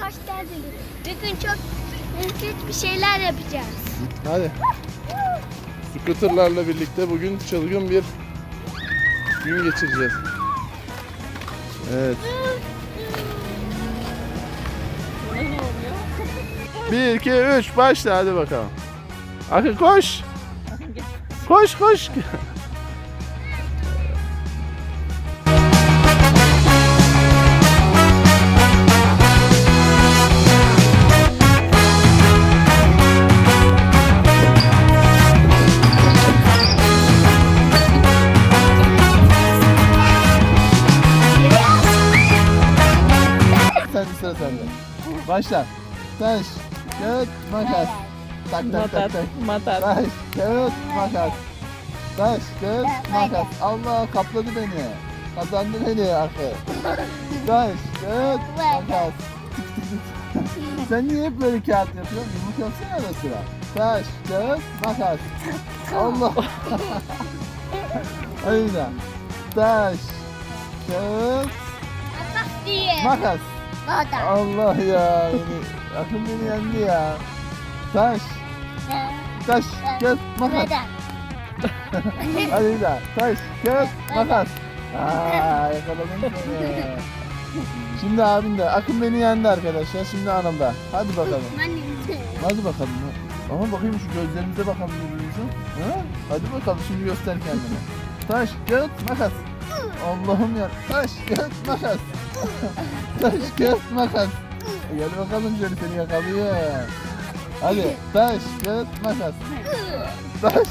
hoş geldiniz. Bugün çok ilginç bir şeyler yapacağız. Hadi. Scooterlarla birlikte bugün çılgın bir gün geçireceğiz. Evet. Bir, iki, üç, başla hadi bakalım. Akın koş. Koş koş. Sen sıra sende. Başla. Taş, kağıt, makas. Tak tak tak tak. matat. Taş, kağıt, makas. Taş, kağıt, makas. Allah kapladı beni. Kazandı beni akı. Taş, kağıt, makas. Sen niye hep böyle kağıt yapıyorsun? Yumruk yapsana ara sıra. Taş, kağıt, makas. Allah. Daha. Taş, kağıt, Makas makas. Makas. Allah ya. Beni, akıl beni yendi ya. Taş, taş, kağıt, makas. Hadi bir daha. Taş, kağıt, makas. Aa, yakaladım seni. Şimdi abin de. Akın beni yendi arkadaşlar. Şimdi anamda. Hadi bakalım. Hadi bakalım. Ama bakayım şu gözlerimize bakalım birbirimize. Ha? Hadi bakalım şimdi göster kendini. Taş, kağıt, makas. Allah'ım ya. Taş, kağıt, makas. Taş, kağıt, makas. E, Gel bakalım şöyle seni yakalıyor. Hadi. Taş, kağıt, makas. Taş.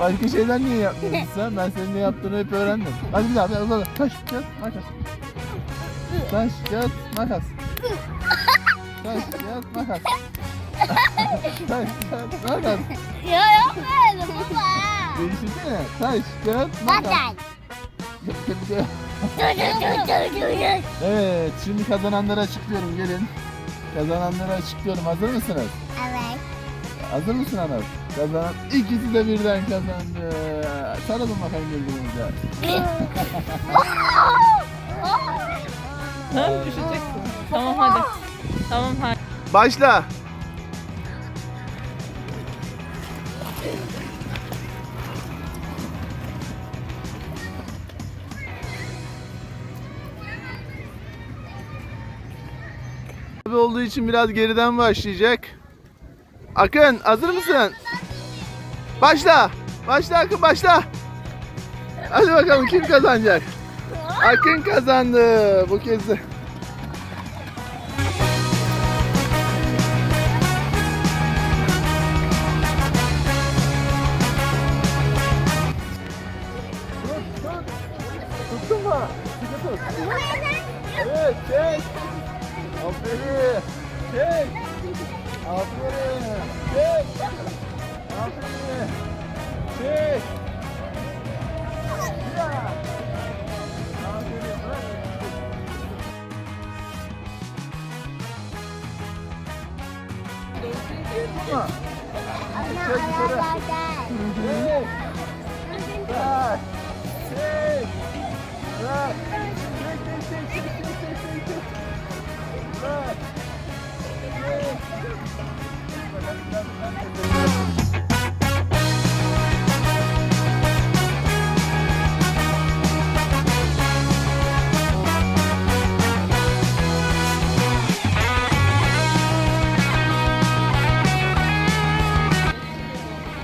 Başka şeyler niye yapmıyorsun sen? Ben senin ne yaptığını hep öğrendim. Hadi bir daha. Bir daha. Taş, kağıt, makas. Taş, kağıt, makas. Taş, kağıt, makas. Taş, kağıt, makas. Ya yapmayalım baba. Değiştirsene. Taş, kağıt, makas. Makas. Evet, şimdi kazananları açıklıyorum. Gelin. Kazananları açıklıyorum. Hazır mısınız? Evet. Hazır mısın Anas? Kazanan ikisi de birden kazandı. Sarılın bakayım birbirinize. Tamam düşeceksin. Tamam hadi. Tamam hadi. Başla. Abi olduğu için biraz geriden başlayacak. Akın hazır mısın? Başla. Başla Akın başla. Hadi bakalım kim kazanacak? Akın kazandı bu kez de. Tuttun mu? Evet, çek. Aferin. Çek. Aferin. Çek. Aferin. Çek. Bir daha. Aferin. Bırak. Tuttun mu? Çek yukarı. Çek. Bırak. Çek. Bırak. Çek, çek, çek, çek, çek,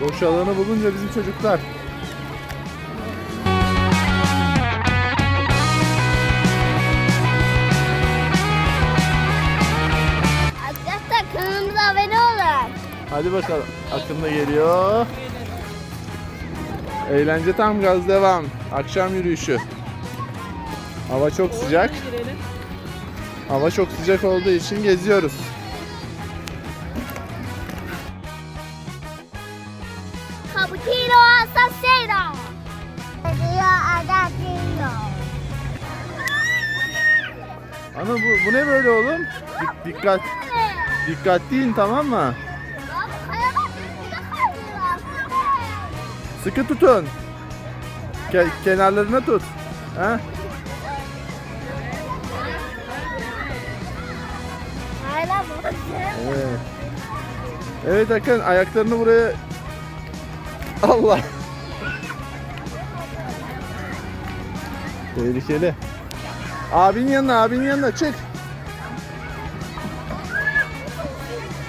Boş alanı bulunca bizim çocuklar kanalımıza abone olun. Hadi bakalım. Akın da geliyor. Eğlence tam gaz devam. Akşam yürüyüşü. Hava çok sıcak. Hava çok sıcak olduğu için geziyoruz. Cappuccino assassino. Ana bu, bu ne böyle oğlum? Dik- dikkat. Dikkatli in tamam mı? Sıkı tutun. Ke- kenarlarına tut. Ha? Evet. Evet Akın ayaklarını buraya Allah. Tehlikeli. Abinin yanına, abinin yanına çık.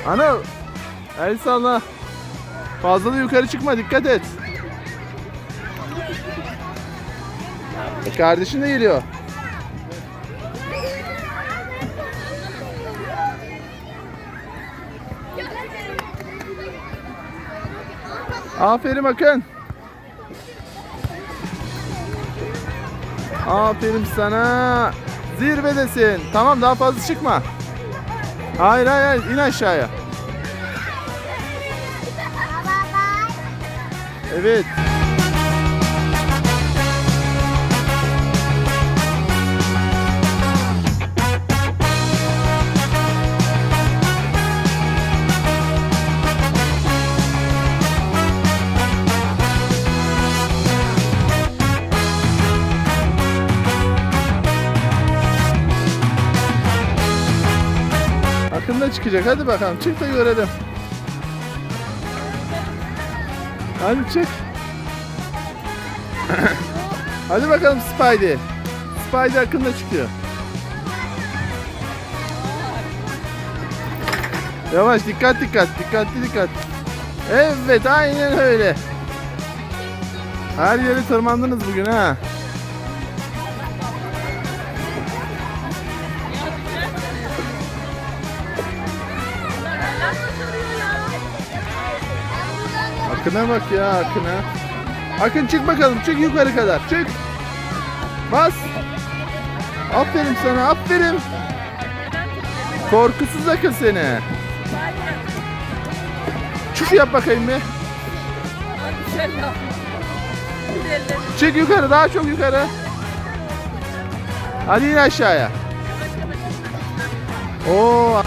Anıl. El salla. Fazla da yukarı çıkma, dikkat et. E, kardeşin de geliyor. Aferin Akın. Aferin sana. Zirvedesin. Tamam daha fazla çıkma. Hayır hayır hayır in aşağıya. Evet. Akında çıkacak. Hadi bakalım. Çık da görelim. Hadi çık. Hadi bakalım Spidey. Spidey akında çıkıyor. Yavaş dikkat dikkat dikkatli dikkat. Evet aynen öyle. Her yere tırmandınız bugün ha. Akına bak ya Akın'a. Akın çık bakalım çık yukarı kadar çık. Bas. Aferin sana aferin. Korkusuz Akın seni. Çık yap bakayım bir. Çık yukarı daha çok yukarı. Hadi in aşağıya. Oo.